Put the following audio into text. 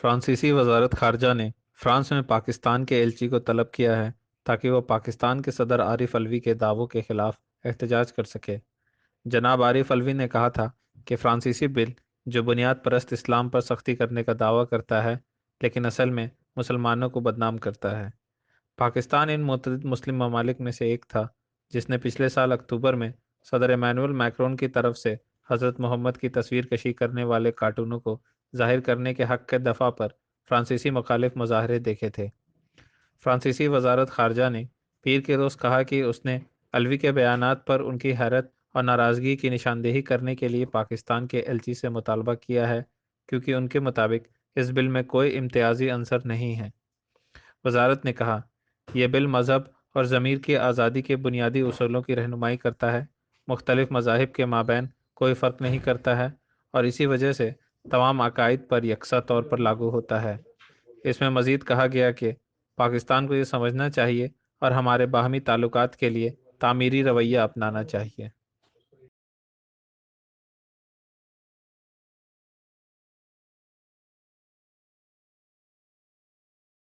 फ्रांसीसी वजारत खारजा ने फ्रांस में पाकिस्तान के एलची को तलब किया है ताकि वह पाकिस्तान के सदर आरिफ अलवी के दावों के खिलाफ एहतजाज कर सके। जनाब आरिफ अलवी ने कहा था कि फ्रांसीसी बिल जो बुनियाद परस्त इस्लाम पर सख्ती करने का दावा करता है, लेकिन असल में मुसलमानों को बदनाम करता है। पाकिस्तान इन मुतद, मुस्लिम ममालिक में से एक था, जिसने पिछले साल अक्टूबर में सदर एमानुअल मैक्रोन की तरफ़ से हज़रत मोहम्मद की तस्वीर कशी करने वाले कार्टूनों को ज़ाहिर करने के हक के दफ़ा पर फ्रांसीसी मुखालिफ मुजाहरे देखे थे। फ्रांसीसी वजारत खारजा ने पीर के रोज़ कहा कि उसने अलवी के बयान पर उनकी हैरत और नाराज़गी की निशानदेही करने के लिए पाकिस्तान के एलची से मुतालबा किया है, क्योंकि उनके मुताबिक इस बिल में कोई इम्तियाजी अंसर नहीं है। वजारत ने कहा यह बिल मज़हब और ज़मीर की आज़ादी के बुनियादी असूलों की रहनुमाई करता है। मुख्तलिफ़ मजाहब के माबेन कोई फ़र्क नहीं करता है और इसी वजह से तमाम अकायद पर यकसा तौर पर लागू होता है। इसमें मज़ीद कहा गया कि पाकिस्तान को ये समझना चाहिए और हमारे बाहमी ताल्लुक के लिए तामीरी रवैया अपनाना चाहिए।